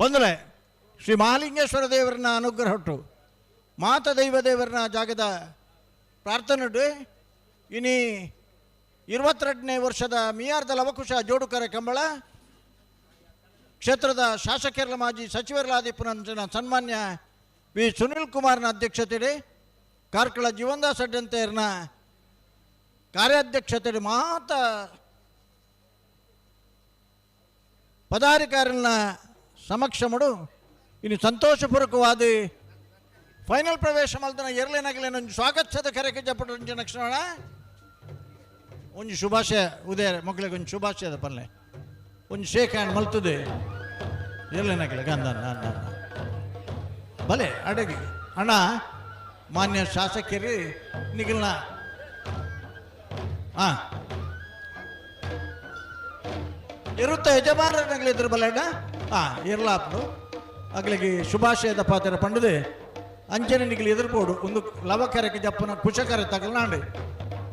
ಬಂದರೆ ಶ್ರೀ ಮಹಾಲಿಂಗೇಶ್ವರ ದೇವರನ್ನ ಅನುಗ್ರಹ ಹೊಟ್ಟು. ಮಾತ ದೈವ ದೇವರನ್ನ ಜಾಗದ ಪ್ರಾರ್ಥನೆ ಇನಿ ಇರುವತ್ತೆರಡನೇ ವರ್ಷದ ಮಿಯಾರ್ದ ಲವಕುಶ ಜೋಡುಕರ ಕಂಬಳ. ಕ್ಷೇತ್ರದ ಶಾಸಕರ ಮಾಜಿ ಸಚಿವರಲಾದಿಪ್ಪನ ಸನ್ಮಾನ್ಯ ವಿ ಸುನಿಲ್ ಕುಮಾರ್ನ ಅಧ್ಯಕ್ಷತೆಯಲ್ಲಿ ಕಾರ್ಕಳ ಜೀವನದಾಸ್ ಅಡ್ಡಂತೆಯರ್ನ ಕಾರ್ಯಾಧ್ಯಕ್ಷತೆಯಲ್ಲಿ ಮಾತ ಪದಾಧಿಕಾರಿನ ಇನ್ನು ಸಂತೋಷಪೂರ್ವಕವಾದ ಫೈನಲ್ ಪ್ರವೇಶ ಮಲ್ತನ ಎರಲೇನಾಗಲಿ ಒಂದು ಸ್ವಾಗತಿಸದ ಕರೆಗೆ ಒಂಜಿ ನಕ್ಷಣ ಒಂಜಿ ಶುಭಾಶಯ, ಉದಯ ಮಕ್ಕಳಿಗೆ ಒಂದು ಶುಭಾಶಯದ ಪಲ್ಲೆ. ಒಂದು ಶೇಕ್ ಹ್ಯಾಂಡ್ ಮಲ್ತದೆ ಎರಲೇನಾಗಲಿ ಗಂಧ ಭಲೆ ಅಡಗಿ. ಅಣ್ಣ, ಮಾನ್ಯ ಶಾಸಕರಿ ನಿಗಲ್ನ ಹಾಂ ಇರುತ್ತೆ ಯಜಮಾನರಾಗಲಿ ಬಲೆ ಬಲ್ಲಣ್ಣ ಹಾಂ ಇರ್ಲಾಪ್ನು ಅಗ್ಲಿಗೆ ಶುಭಾಶಯದ ಪಾತ್ರ ಪಂಡದೆ. ಅಂಚನೆ ನಿಗಲಿ ಎದುರ್ಬೋಡು ಒಂದು ಲವಕರಕ್ಕೆ ಜಪ್ಪನ ಕುಶಕರ ತಗಲ್ನಾಂಡು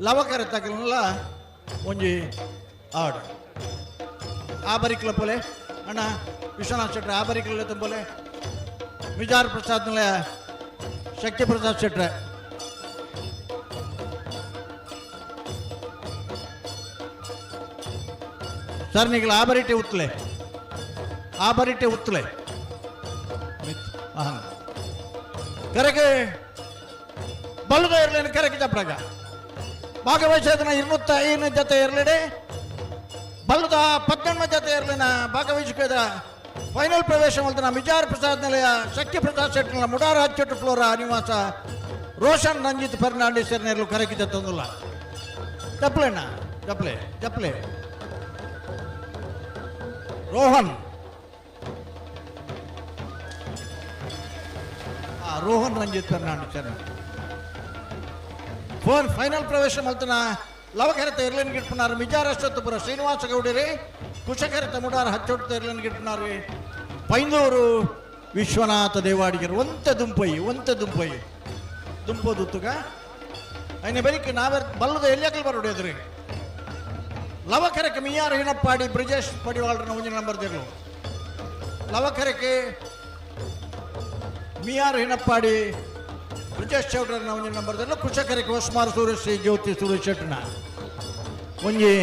ಲವಕರ ತಗಲನಲ್ಲ, ಒಂಜಿ ಆಡು. ಆ ಪೊಲೆ. ಅಣ್ಣ, ವಿಶ್ವನಾಥ್ ಶೆಟ್ರೆ ಆ ಬರಿಕ್ಲ ತುಂಬಲೆ ಮಿಜಾರ್ ಪ್ರಸಾದ್ನಲ್ಲ, ಶಕ್ತಿ ಪ್ರಸಾದ್ ಶೆಟ್ರೆ. ಸರ್, ನಿಗಲ ಆ ಬರಿಟೆ ಆ ಬರಿಟೆ ಉತ್ತಲೆ ಹಾಂ ಕರೆಗೆ ಬಲ್ಲದ ಇರಲೇನು ಕರೆಗೆ ಜಪ್ರಾಗ ಭಾಗವಹಿಸೋದನ್ನ ಇರುತ್ತ ಐನ ಜೊತೆ ಇರಲಿಡೆ ಬಲ್ಲದ ಪದ್ನೆಂಟು ಜೊತೆ ಇರಲಿನ ಭಾಗವಹಿಸಿದ ಫೈನಲ್ ಪ್ರವೇಶ ಮಾಡ್ತಾನೆ ಮಿಜಾರ್ ಪ್ರಸಾದ್ ನಿಲಯ ಶಕ್ತಿ ಪ್ರಸಾದ್ ಶೆಟ್ನ ಮುಡಾರ ಹಚ್ಚೊಟ್ಟು ಫ್ಲೋರ ನಿವಾಸ ರೋಷನ್ ರಂಜಿತ್ ಫರ್ನಾಂಡಿಸ್ ನೆರಳು ಕರೆಗೆ ತಂದಿಲ್ಲ ಜಪ್ಲೆಣ್ಣ ಜಪ್ಲೆ ಜಪ್ಲೆ ರೋಹನ್ ಆ, ರೋಹನ್ ರಂಜಿತ್ ಫರ್ನಾಂಡಿಸ್ ಫೋನ್ ಫೈನಲ್ ಪ್ರವೇಶ ಮಲ್ತನ ಲವಕರತ ಇರ್ಲೇನ್ ಗಿಟ್ಪುನಾರು ಮಿಜಾರಷ್ಟೊತ್ತುಪುರ ಶ್ರೀನಿವಾಸ ಗೌಡರಿ ಕುಶಕರತ ಮುಡಾರ ಹಚ್ಚೊಟ್ಟು ಇರ್ಲೇನ್ ಗಿಟ್ಪುನಾರು ಪೈಂದೂರು ವಿಶ್ವನಾಥ ದೇವಾಡಿಗರು ಒಂತ ದುಂಪೈ ಒಂತ ದುಂಪೈ ದುಂಪೋದುತ್ತುಗ అయిన బరికి నా బల్లద ఎల్లకలు బరుడు ఎదురు లవకరకి మియార్ హినప్పాడి బ్రిజేష్ పడి వాళ్ళ ఉంచిన నంబర్ ಮಿಯಾರ್ ಆರ್ ಹಿನಪ್ಪಾಡಿ ಬ್ರಿಜೇಶ್ ಚೌಟ್ರನ್ನ ಒಂಜಿ ನಂಬರ್ದಲ್ಲ ಕೃಷಕರಿಗೆ ಕೋಸ್ಮಾರ್ ಸುರೇಶ್ ಶ್ರೀ ಜ್ಯೋತಿ ಸುರೇಶ್ ಶೆಟ್ಟಿನ ಒಂಜಿ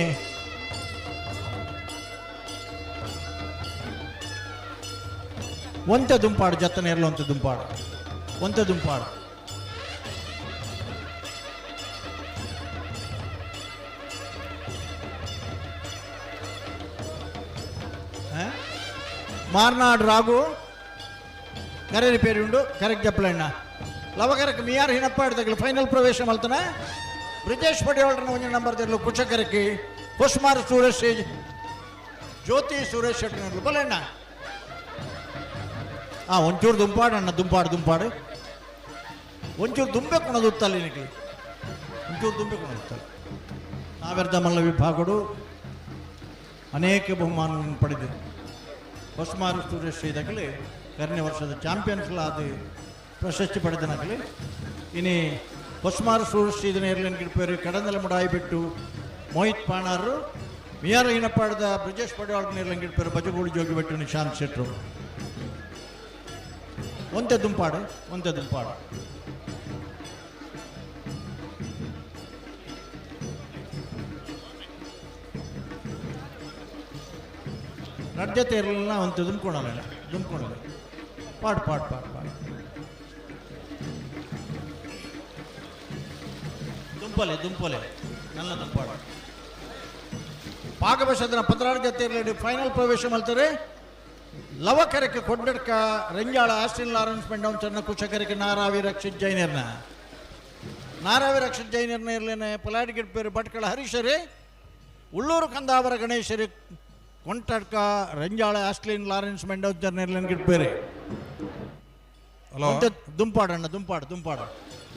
ಒಂತ ದುಂಪಾಡು ಜತ್ತನ ಎರಲೊಂತ ದುಂಪಾಡು. ಒಂತ ದುಂಪಾಡು. ಮಾರ್ನಾಡು ರಾಗು రాగు కరేరి పేరుండు కరెక్ట్ చెప్పలేండి లవకరకు మియార్ హినప్పాడు దగ్గర ఫైనల్ ప్రవేశం వెళ్తున్నా ಬ್ರಿಜೇಶ್ ಪಡೆಯೋಳ್ರನ್ನ ಒಂಜಿ ನಂಬರ್ ತೆರಲು ಕುಶಕರಕ್ಕೆ ಕುಸ್ಮಾರ್ ಸುರೇಶ್ ಜ್ಯೋತಿ ಸುರೇಶ್ ಶೆಟ್ಟಿ ಬಲಣ್ಣ ಆ ಒಂಚೂರು ದುಂಪಾಡು ಅಣ್ಣ ದುಂಪಾಡು ದುಂಪಾಡು ಒಂಚೂರು ದುಂಬೆ ಕುಣದುತ್ತಲ್ಲಿ ನಿನಗೆ ಒಂಚೂರು ದುಂಬೆ ಕುಣದುತ್ತಲ್ಲಿ ನಾವೆರ್ದ ಮಲ್ಲ ವಿಭಾಗಡು ಅನೇಕ ಬಹುಮಾನಗಳನ್ನು ಪಡೆದಿದೆ ಹೊಸ್ಮಾರು ಸುರೇಶ್ ಇದಾಗಲಿ ಎರಡನೇ ವರ್ಷದ ಚಾಂಪಿಯನ್ಸ್ಗಳಾದ ಪ್ರಶಸ್ತಿ ಪಡೆದನಾಗಲಿ. ಇನಿ ಹೊಸಮಾರು ಸುರೇಶ್ ಇದನ್ನ ಗಿಡ್ಪೇರು ಮುಡಾಯಿ ಬಿಟ್ಟು ಮೋಹಿತ್ ಪಾಣಾರು, ಮಿಯಾರ ಇನಪಾಡದ ಬ್ರಿಜೇಶ್ ನಿರ್ಲಂಗ್ ಗಿಡ್ಪೇರು ಬಜಗೂಡು ಜೋಗಿ ಬಿಟ್ಟು ನಿಶಾಂತ್ ಶೆಟ್ರು. ಒಂದೇ ದುಂಪಾಡು ಒಂದೇ ದುಂಪಾಡು. ನಡ್ಜತೆ ಇರಲಿಲ್ಲ ಅಂತ ದುಮ್ಕೊಳಲ್ಲ ದುಮ್ಕೊಳಲ್ಲ ಪಾಡ್ ಪಾಡ್ ಪಾಡ್ ಪಾಡ್. ದುಂಪಲೆ ದುಂಪಲೆ. ನನ್ನ ದುಂಪಾಡ ಭಾಗವಶದ್ರ ಪತ್ರಾರ್ ಜೊತೆ ಇರಲಿ ಫೈನಲ್ ಪ್ರವೇಶ ಮಾಡ್ತಾರೆ. ಲವಕರಕ್ಕೆ ಕೊಡ್ಡಡ್ಕ ರಂಜಾಳ ಆಸ್ಟಿನ್ ಲಾರೆನ್ಸ್ ಮೆಂಡೌನ್ ಚನ್ನ ಕುಶಕರಕ್ಕೆ ನಾರಾವಿ ರಕ್ಷಿತ್ ಜೈನರ್ನ. ನಾರಾವಿ ರಕ್ಷಿತ್ ಜೈನರ್ನ ಇರ್ಲೇನೆ ಪಲಾಡಿಗಿಡ್ ಪೇರು ಭಟ್ಕಳ ಹರೀಶರೇ. ಉಳ್ಳೂರು ಕಂದಾವರ ಗಣೇಶರಿ ಕೊಂಟಡ್ಕ ರಂಜಾಳ ಆಸ್ಟ್ಲಿನ್ ಲಾರೆನ್ಸ್ ಗಿಡ್ಪೇರೆ. ಹಲೋ? ಮತ್ತೆ ದುಂಪಾಡಣ್ಣ ದುಂಪಾಡ ದುಂಪಾಡು.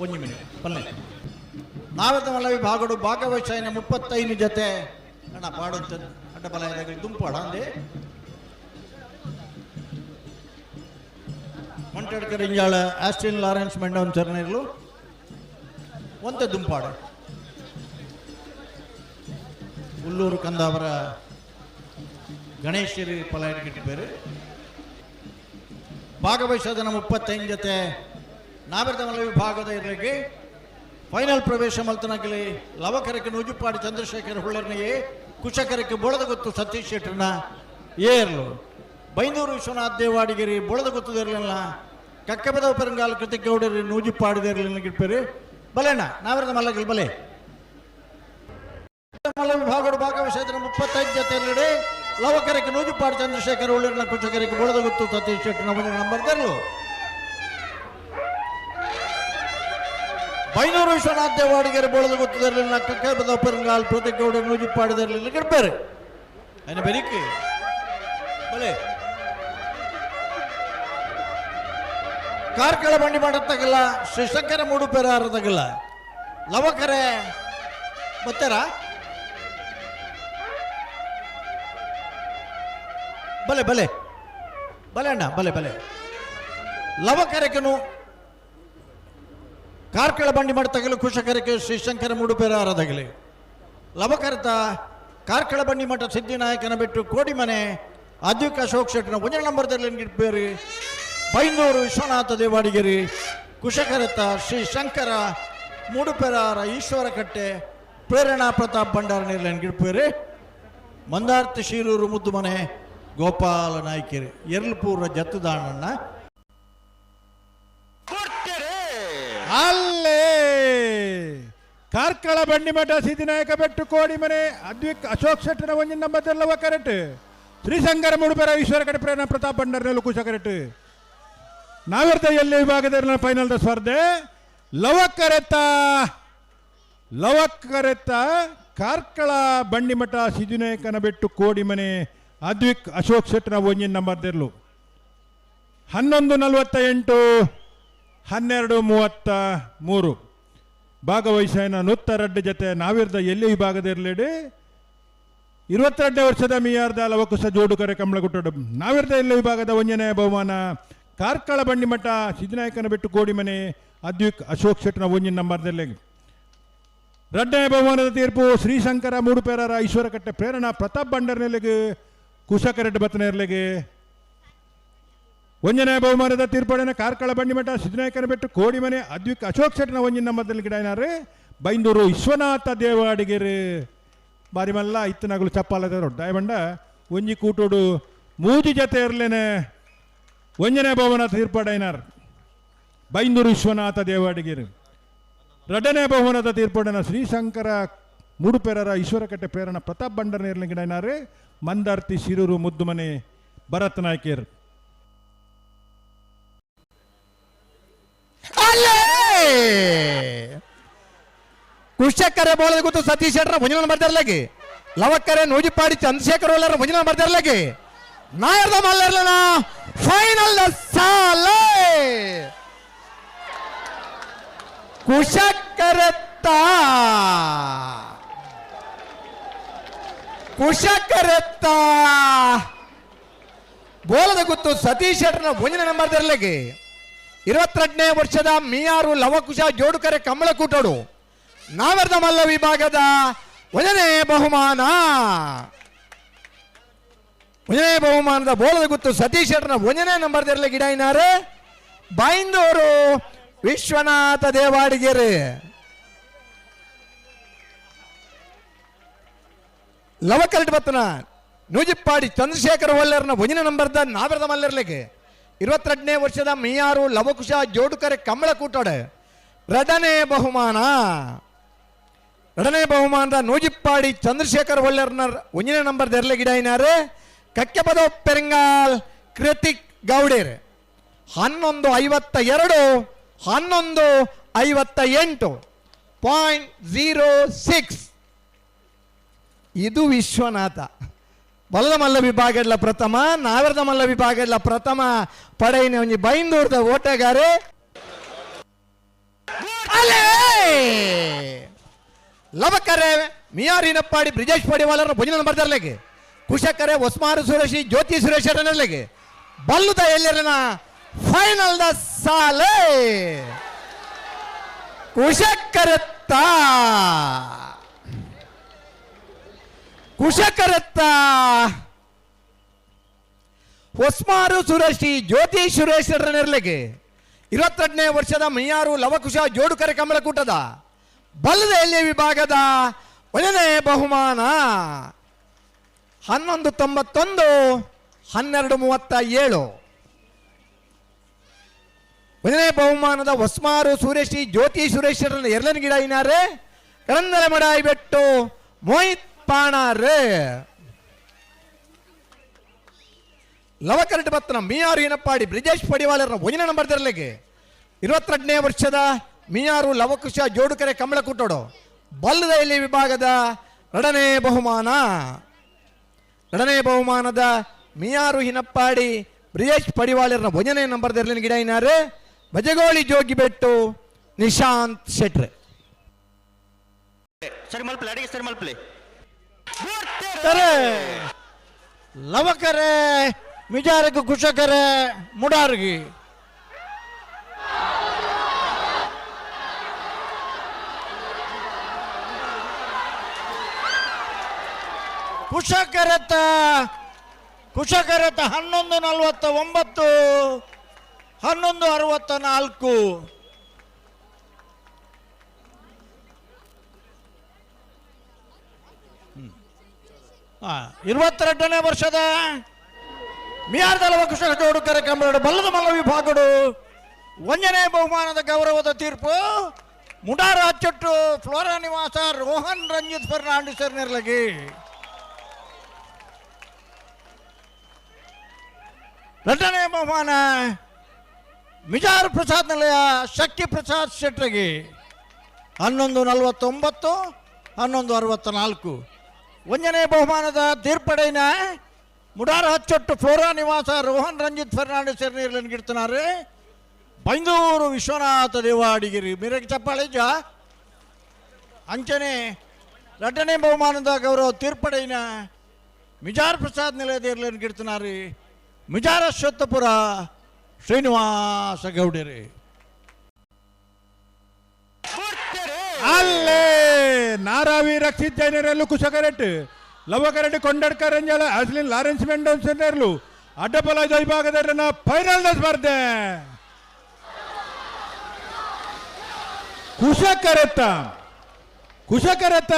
ಒಂದು ಮಿನಿಟ್ ಬನ್ನಿ. ನಾವೆತ್ತ ಮಲವಿ ಭಾಗಡು ಭಾಗವಹಿಸಾಯಿನ ಮುಪ್ಪತ್ತೈದು ಜೊತೆ. ಅಣ್ಣ ಪಾಡುತ್ತ ಅಡ್ಡ ಬಲ ದುಂಪಾಡ ಅಂದೆ. ಕೊಂಟಡ್ಕ ರಂಜಾಳ ಆಸ್ಟಿನ್ ಲಾರೆನ್ಸ್ ಮೆಂಡೌನ್ ಚರ್ನೇರ್ಲು ಒಂತೆ ದುಂಪಾಡು. ಉಲ್ಲೂರು ಕಂದಾವರ ಗಣೇಶರಿ ಪಲಾಯನ ಗಿಟ್ಟ ಪೇರು ಭಾಗವಹಿಸೋದನ್ನ ಮುಪ್ಪತ್ತೈದು ಜೊತೆ ನಾವೆರ್ದ ಮಲ್ಲ ವಿಭಾಗದ ಇರಲಿಕ್ಕೆ ಫೈನಲ್ ಪ್ರವೇಶ ಮಲ್ತನಗಲಿ ಲವಕರಕ್ಕೆ ನೂಜುಪಾಡಿ ಚಂದ್ರಶೇಖರ್ ಹುಳ್ಳರ್ನಿಗೆ ಕುಶಕರಕ್ಕೆ ಬೊಳದ ಗೊತ್ತು ಸತೀಶ್ ಶೆಟ್ಟರ್ನ ಏರ್ಲು ಬೈಂದೂರು ವಿಶ್ವನಾಥ್ ದೇವಾಡಿಗಿರಿ ಬೊಳದ ಗೊತ್ತದಿರಲಿಲ್ಲ ಕಕ್ಕಬದ ಪೆರಂಗಾಲ ಕೃತಿಗೌಡರಿ ನೂಜುಪಾಡಿದಿರಲಿಲ್ಲ ಗಿಡ್ಪೇರಿ ಬಲೆಣ್ಣ ನಾವೆರ್ದ ಮಲ್ಲಗಿಲ್ ಬಲೆ ಮಲ್ಲ ವಿಭಾಗದ ಭಾಗವಹಿಸಿದ್ರೆ ಮುಪ್ಪತ್ತೈದು ಜೊತೆಯಲ್ಲಿ ಲವಕರಕ್ಕೆ ನೂಜುಪಾಡು ಚಂದ್ರಶೇಖರ್ ಉಳ್ಳಿನ ಕುಚಕರಕ್ಕೆ ಬುಳದ ಗೊತ್ತು ಸತೀಶ್ ಶೆಟ್ಟಿ ನಮ್ಮನೆ ನಂಬರ್ ತರಲು. ಬೈನೂರು ವಿಶ್ವನಾಥ್ ದೇವಾಡಿಗೆರೆ ಬುಳದ ಗೊತ್ತು ತರಲಿಲ್ಲ ಕಕ್ಕದ ಪೆರಂಗಾಲ್ ಪ್ರತಿಗೌಡ ನೂಜುಪಾಡು ಬೆರಿಕೆ. ಬಲೆ. ಕಾರ್ಕಳ ಬಂಡಿ ಮಾಡತ್ತಾಗಲ್ಲ ಶ್ರೀಶಂಕರ ಮೂಡು ಪೆರಾರದಾಗಲ್ಲ ಲವಕರೆ ಗೊತ್ತಾರಾ ಬಲೆ ಬಲೆ. ಬಲೆ ಅಣ್ಣ, ಬಲೆ ಬಲೆ. ಲವಕರೆಕನು ಕಾರ್ಕಳ ಬಂಡಿ ಮಾಡ್ತಾಗಲು ಕುಶಕರಕ್ಕೆ ಶ್ರೀಶಂಕರ ಮೂಡು ಆರಾದಾಗಲಿ ಲವಕರತ ಕಾರ್ಕಳ ಬಂಡಿ ಮಠ ಸಿದ್ಧಿನಾಯಕನ ಬಿಟ್ಟು ಕೋಡಿಮನೆ ಅದ್ವಿಕ ಅಶೋಕ್ ಶೆಟ್ಟಿನ ಒಂದೇ ನಂಬರ್ದಲ್ಲಿ ಗಿಡ್ಬೇರಿ ಬೈನೂರು ವಿಶ್ವನಾಥ ದೇವಾಡಿಗೇರಿ. ಕುಶಕರತ ಶ್ರೀ ಶಂಕರ ಮೂಡುಪೆರಾರ ಈಶ್ವರ ಕಟ್ಟೆ ಪ್ರೇರಣಾ ಪ್ರತಾಪ್ ಭಂಡಾರ ನೀರ್ಲನ್ ಮಂದಾರ್ತಿ ಶೀರೂರು ಮುದ್ದು ಮನೆ ಗೋಪಾಲ ನಾಯ್ಕೆರೆ ಎರ್ಲ್ಪೂರ ಜತ್ತುದಾಣಣ್ಣ ಅಲ್ಲೇ! ಕಾರ್ಕಳ ಬಂಡಿಮಠ ಸಿದ್ಧಿನಾಯಕ ಬೆಟ್ಟು ಕೋಡಿ ಮನೆ ಅದ್ವಿಕ್ ಅಶೋಕ್ ಶೆಟ್ಟನ ಒಂಜಿನ ನಂಬತ್ತೆಲ್ಲವ ಕರೆಕ್ಟ್ ತ್ರಿಸಂಗರ ಮುಡುಬೆರ ಈಶ್ವರ ಕಡೆ ಪ್ರೇರಣ ಪ್ರತಾಪ್ ಭಂಡಾರ್ನೆಲ್ಲ ಕುಶ ಕರೆಕ್ಟ್ ನಾವಿರ್ತ ಎಲ್ಲಿ ವಿಭಾಗದ ಫೈನಲ್ ಸ್ಪರ್ಧೆ? ಲವಕರೆತ ಲವಕ್ಕರೆತ್ತ ಕಾರ್ಕಳ ಬಂಡಿಮಠ ಸಿದ್ಧಿನಾಯಕನ ಬೆಟ್ಟು ಕೋಡಿ ಮನೆ. ಅದ್ವಿಕ್ ಅಶೋಕ್ ಶೆಟ್ಟರ ಒಂಜಿನ್ ನಂಬರ್ ದಿರ್ಲು ಹನ್ನೊಂದು ನಲವತ್ತ ಎಂಟು ಹನ್ನೆರಡು ಮೂವತ್ತ ಮೂರು. ಭಾಗವಹಿಸಿನ ನೂತ್ತರಡ್ಡ ಜೊತೆ ನಾವಿರ್ದ ಎಲ್ಲಿ ವಿಭಾಗದ ಇರಲೇಡಿ? ಇರುವತ್ತೆರಡನೇ ವರ್ಷದ ಮಿಯಾರ್ದ ಲವಕುಸ ಜೋಡುಕರೆ ಕಮಲಗುಟ್ಟಡು. ನಾವಿರ್ದ ಎಲ್ಲಿ ವಿಭಾಗದ ಒಂಜನೇ ಬಹುಮಾನ? ಕಾರ್ಕಳ ಬಂಡಿಮಠ ಸಿದ್ದನಾಯಕನ ಬಿಟ್ಟು ಕೋಡಿಮನೆ, ಅದ್ವಿಕ್ ಅಶೋಕ್ ಶೆಟ್ನ ಒಂಜಿನ ನಂಬರ್ದಲ್ಲಿ ರಡ್ಡೆ ಬಹುಮಾನದ ತೀರ್ಪು ಶ್ರೀಶಂಕರ ಮೂಡುಪೇರರ ಈಶ್ವರ ಕಟ್ಟೆ ಪ್ರೇರಣಾ ಪ್ರತಾಪ್ ಭಂಡರ್ನೆಲೆಗೆ ಬತ್ತನ ಇರ್ಲಿಗೆ ಒಂಜನೇ ಬಹುಮಾನದ ತೀರ್ಪಡೆನ ಕಾರ್ಕಳ ಬಂಡಿಮಠ ಸಿದ್ದನಾಯಕನ ಬೆಟ್ಟು ಕೋಡಿಮನೆ ಅದ್ವಿಕ್ ಅಶೋಕ್ ಶೆಟ್ನ ಒಂಜಿನ ಮೊದಲು ಗಿಡ ಏನಾರೇ? ಬೈಂದೂರು ವಿಶ್ವನಾಥ ದೇವಾಡಿಗೆರೆ ಬಾರಿ ಮಲ್ಲ ಇತ್ತನಾಗಲು ಚಪ್ಪಾಲದ ದೊಡ್ಡ ಒಂಜಿ ಕೂಟೋಡು ಮೂಜಿ ಜತೆ ಇರ್ಲೇನೆ. ಒಂಜನೇ ಬಹುಮಾನ ತೀರ್ಪಡೈನಾರ್ ಬೈಂದೂರು ವಿಶ್ವನಾಥ ದೇವಾಡಿಗೆರೆ ಎರಡನೇ ಬಹುಮಾನದ ತೀರ್ಪಡೆನ ಶ್ರೀಶಂಕರ ಮೂಡುಪೇರರ ಈಶ್ವರಕಟ್ಟೆ ಪ್ರೇರಣ ಪ್ರತಾಪ್ ಭಂಡಾರ ಗಿಡನಾರೆ ಮಂದಾರ್ತಿ ಶಿರೂರು ಮುದ್ದುಮನೆ ಭರತ್ ನಾಯ್ಕೇರ್. ಕುಶಕ್ಕರೆ ಬೋಳದ ಗೊತ್ತು ಸತೀಶ್ ಶೆಟ್ರ ಮಾಡ್ತಾರ ಲಗೆ ಲವಕ್ಕರೆ ನೂಜಿಪಾಡಿ, ಚಂದ್ರಶೇಖರ್ ಒಲರ ಭುಜನ ನಾ ನಾಯರ್ದ ಮಲ್ಲರ್ಲನ ಫೈನಲ್ ಸಾಲೆ! ಕುಶಕ್ಕರೆತ್ತ ಕುಶಕ್ಕರೆತ್ತ ಬೋಲದ ಗುತ್ತು ಸತೀಶ್ ಶೆಟ್ಟರ್ನ ಭೋಜನ ನಂಬರ್ದಿರ್ಲಾಗಿ ಇರವತ್ತೆರಡನೇ ವರ್ಷದ ಮಿಯಾರು ಲವಕುಶ ಜೋಡುಕರೆ ಕಮಲ ಕೂಟೋಡು ನಾವರ್ದ ಮಲ್ಲ ವಿಭಾಗದ ಒಂದನೇ ಬಹುಮಾನ. ಒಂದನೇ ಬಹುಮಾನದ ಬೋಲದ ಗುತ್ತು ಸತೀಶ್ ಶೆಟ್ಟರ್ನ ಒಂದನೇ ನಂಬರ್ದಿರಲಿ ಗಿಡ ಇನಾರೆ ಬೈಂದೂರು ವಿಶ್ವನಾಥ ದೇವಾಡಿಗೆರೆ. ಲವಕರಟ್ ಬತ್ತನ, ನೂಜಿಪ್ಪಾಡಿ ಚಂದ್ರಶೇಖರ ಒಲ್ಲೆರ್ನ ಒಂಜಿನ ನಂಬರ್ದ ನಾವಿರದ ಮಲ್ಲಿರ್ಲಿಕ್ಕೆ. ಇರುವತ್ತೆರಡನೇ ವರ್ಷದ ಮಿಯಾರು ಲವಕುಶ ಜೋಡುಕರೆ ಕಮಳ ಕೂಟೋಡೆ. ಎರಡನೇ ಬಹುಮಾನ. ಎರಡನೇ ಬಹುಮಾನದ ನೂಜಿಪ್ಪಾಡಿ ಚಂದ್ರಶೇಖರ್ ಒಲ್ಲೆರ್ನ ಒಂಜಿನ ನಂಬರ್ ದೆರ್ಲೆ ಗಿಡ ಕಕ್ಕೆ ಕಕ್ಕೆಪದ ಪೆರಂಗಾಲ್ ಕೃತಿಕ್ ಗೌಡೇರ್. ಹನ್ನೊಂದು ಐವತ್ತ ಎರಡು ಹನ್ನೊಂದು ಐವತ್ತ ಎಂಟು ಪಾಯಿಂಟ್ ಝೀರೋ ಸಿಕ್ಸ್. ಇದು ವಿಶ್ವನಾಥ. ಬಲ್ಲ ಮಲ್ಲ ವಿಭಾಗಡ್ಲ ಪ್ರಥಮ, ನಾವೆರದ ಮಲ್ಲ ವಿಭಾಗಡ್ಲ ಪ್ರಥಮ. ಪಡೆಯಿನ ಒಂಜಿ ಬೈಂದೂರ್ದ ಓಟಗಾರೆ. ಲವಕರೆ ಮಿಯಾರಿನಪ್ಪಾಡಿ ಬ್ರಿಜೇಶ್ ಪಡಿವಾಲರ ಭುಜನ ಬರ್ದರ್ಲೆಗೆ. ಕುಶಕರೆ, ಒಸ್ಮಾರು ಸುರೇಶಿ, ಜ್ಯೋತಿ ಸುರೇಶ್ ಬಲ್ಲುದ ಎಲ್ಲರನ ಫೈನಲ್ ದ ಸಾಲೆ ಕುಶಕರತ್ತ ಕುಶಕರತ್ತ. ಹೊಸ್ಮಾರು ಸುರೇಶಿ ಜ್ಯೋತಿ ಸುರೇಶ್ವರ ನೆರಳಿಗೆ ಇರುವತ್ತೆರಡನೇ ವರ್ಷದ ಮೈಯಾರು ಲವಕುಶ ಜೋಡುಕರೆ ಕಮಲಕೂಟದ ಬಲ್ಲದೆಯಲ್ಲಿ ವಿಭಾಗದ ಒಳನೇ ಬಹುಮಾನ. ಹನ್ನೊಂದು ತೊಂಬತ್ತೊಂದು, ಹನ್ನೆರಡು ಮೂವತ್ತ ಏಳು. ಒಂದನೇ ಬಹುಮಾನದ ಹೊಸ್ಮಾರು ಸುರೇಶಿ ಜ್ಯೋತಿ ಸುರೇಶ್ವರನ ಎರಡನೇ ಗಿಡ ಇನಾರೆ ಕರಂದರ ಮಡಾಯಿ ಬೆಟ್ಟು ಮೋಹಿತ್ ಪಾಣಾರೆ. ಲವಕರಟ ಪತ್ನ ಮೀಯಾರು ಏನಪ್ಪಾಡಿ, ಬ್ರಿಜೇಶ್ ಪಡಿವಾಲರ ಒಂದಿನ ನಂಬರ್ ಇರವತ್ತೆರಡನೇ ವರ್ಷದ ಮೀಯಾರು ಲವಕುಶ ಜೋಡುಕರೆ ಕಮಲ ಕುಟ್ಟೋಡು ಬಲ್ಲದಲ್ಲಿ ವಿಭಾಗದ ಎರಡನೇ ಬಹುಮಾನ? ಎರಡನೇ ಬಹುಮಾನದ ಮಿಯಾರು ಹಿನಪ್ಪಾಡಿ, ಬ್ರಿಜೇಶ್ ಪಡಿವಾಳರ ಒಂದನೇ ನಂಬರ್ ಗಿಡ ಏನಾರು ಬಜಗೋಳಿ ಜೋಗಿ ಬೆಟ್ಟು ನಿಶಾಂತ್ ಶೆಟ್ರೆ. ಸರಿ, ಮಲ್ಪಲೆ, ಅಡಿಗೆ ಸರಿ ಮಲ್ಪಲೆ. ಕರೆ ಲವಕರೆ ಮಿಜಾರಕ್ಕೆ ಕುಶಕರೆ ಮುಡಾರ್ಗಿ. ಕುಶಕರತ ಕುಶಕರತ ಹನ್ನೊಂದು ನಲವತ್ತ ಒಂಬತ್ತು ಹನ್ನೊಂದು ಅರವತ್ತ ನಾಲ್ಕು ಆ, ಇರುವತ್ತೆರಡನೇ ವರ್ಷದ ಮಿಯಾರ್ದಲವ ಕುಶಕ ಜೋಡು ಕಾರ್ಯಕ್ರಮ ಬಲ್ಲದ ಮಲ್ಲ ವಿಭಾಗಡು ಒಂದನೇ ಬಹುಮಾನದ ಗೌರವದ ತೀರ್ಪು ಮುಡಾರ ಅಚ್ಚಟ್ಟು ಫ್ಲೋರಾ ನಿವಾಸ ರೋಹನ್ ರಂಜಿತ್ ಫರ್ನಾಂಡಿಸರ್ ನಿರ್ಲಗಿ ಎರಡನೇ ಬಹುಮಾನ ಮಿಜಾರ್ ಪ್ರಸಾದ್ ನಿಲಯ ಶಕ್ತಿ ಪ್ರಸಾದ್ ಶೆಟ್ರಗಿ. ಹನ್ನೊಂದು ನಲವತ್ತೊಂಬತ್ತು ಹನ್ನೊಂದು ಅರವತ್ತ ನಾಲ್ಕು ಒಂದನೇ ಬಹುಮಾನದ ತೀರ್ಪಡೆನ ಮುಡಾರ ಹಚ್ಚೊಟ್ಟು ಫ್ಲೋರಾ ನಿವಾಸ ರೋಹನ್ ರಂಜಿತ್ ಫರ್ನಾಂಡಿಸ್ ಗಿಡ್ತನಾರೆ. ಬೈಂದೂರು ವಿಶ್ವನಾಥ ದೇವಾಡಿಗಿರಿ. ಮಿರಗ್ ಚಪ್ಪಾಳೆ ಜಾ. ಅಂಚನೆ ಎರಡನೇ ಬಹುಮಾನದ ಗೌರವ ತೀರ್ಪಡೆನ ಮಿಜಾರ್ ಪ್ರಸಾದ್ ನಿಲಯದ ಇರ್ಲನ್ ಗಿಡ್ತನಾರಿ. ಮಿಜಾರ ಅಶ್ವತ್ಥಪುರ ಶ್ರೀನಿವಾಸ ಗೌಡರಿ. ಅಲ್ಲೇ ನಾರಾವಿ ರಕ್ಷಿತ್ ಜೈನರಲ್ಲು ಕುಶಕರೆಟ್ ಲವಕರೆಟ್ ಕೊಂಡಡ್ಕರ್ ಅಂಜಲ ಅಸ್ಲಿನ್, ಲಾರೆನ್ಸ್ ಮೆಂಡೋನ್ ಸೆನ್ನರ್ಲು ಅಡ್ಡಪಲ ನಾ ಫೈನಲ್ ಸ್ಪರ್ಧೆ. ಕುಶಕರೆತ್ತ ಕುಶಕರೆತ್ತ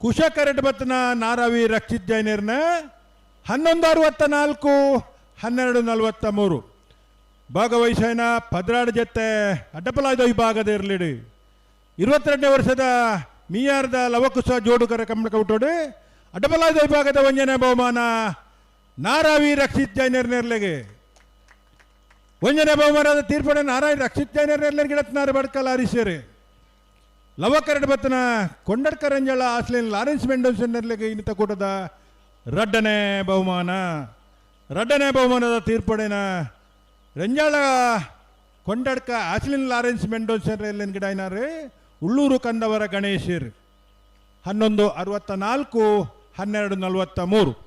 ಕುಶಕರೆಟ್ ಬತ್ತನ ನಾರಾವಿ ರಕ್ಷಿತ್ ಜೈನರ್ನ ಹನ್ನೊಂದು ಅರವತ್ತ ನಾಲ್ಕು, ಹನ್ನೆರಡು ನಲವತ್ತ ಮೂರು. ಭಾಗವಹಿಸೋಣ ಪದ್ರಾಡ್ ಜೊತೆ ಅಡ್ಡಪಲಾಯ್ದ ವಿಭಾಗದ ಇರಲಿಡಿ. ಇರುವತ್ತೆರಡನೇ ವರ್ಷದ ಮೀಯಾರ್ದ ಲವಕುಶ ಜೋಡುಕರ ಕೌಟೋಡು ಅಡ್ಡಪಲಾಯ್ದ ವಿಭಾಗದ ವಂಜನೆ ಬಹುಮಾನ ನಾರಾವಿ ರಕ್ಷಿತ್ ಜೈನರ್ ನೆರ್ಲೆಗೆ ವಂಜನೆ ಬಹುಮಾನದ ತೀರ್ಪಡೆ ನಾರಾಯಣ ರಕ್ಷಿತ್ ಜೈನರ್ ನೆರ್ಲೆ ಗಿಡತ್ನಾರ ಬಡ್ಕಲ್ ಆರಿಸ್ಯರು ಲವಕರಡ್ ಬತ್ತನ ಕೊಂಡಡ್ಕರಂಜಳ ಆಸ್ಲಿನ್ ಲಾರೆನ್ಸ್ ಮೆಂಡೋನ್ಸನ್ ನೆರ್ಲೆಗೆ ಇನ್ನಿತ ಕೂಟದ ರಡ್ಡನೇ ಬಹುಮಾನ. ರಡ್ಡನೇ ಬಹುಮಾನದ ತೀರ್ಪಡೆನ ರಂಜಾಳ ಕೊಂಡಡ್ಕ ಆಸ್ಲಿನ್ ಲಾರೆನ್ಸ್ ಮೆಂಡೋನ್ಸನ್ ಎಲ್ಲನ್ ಗಿಡ ಏನಾರು ಉಳ್ಳೂರು ಕಂದವರ ಗಣೇಶರ್. ಹನ್ನೊಂದು ಅರವತ್ತ ನಾಲ್ಕು ಹನ್ನೆರಡು ನಲವತ್ತ ಮೂರು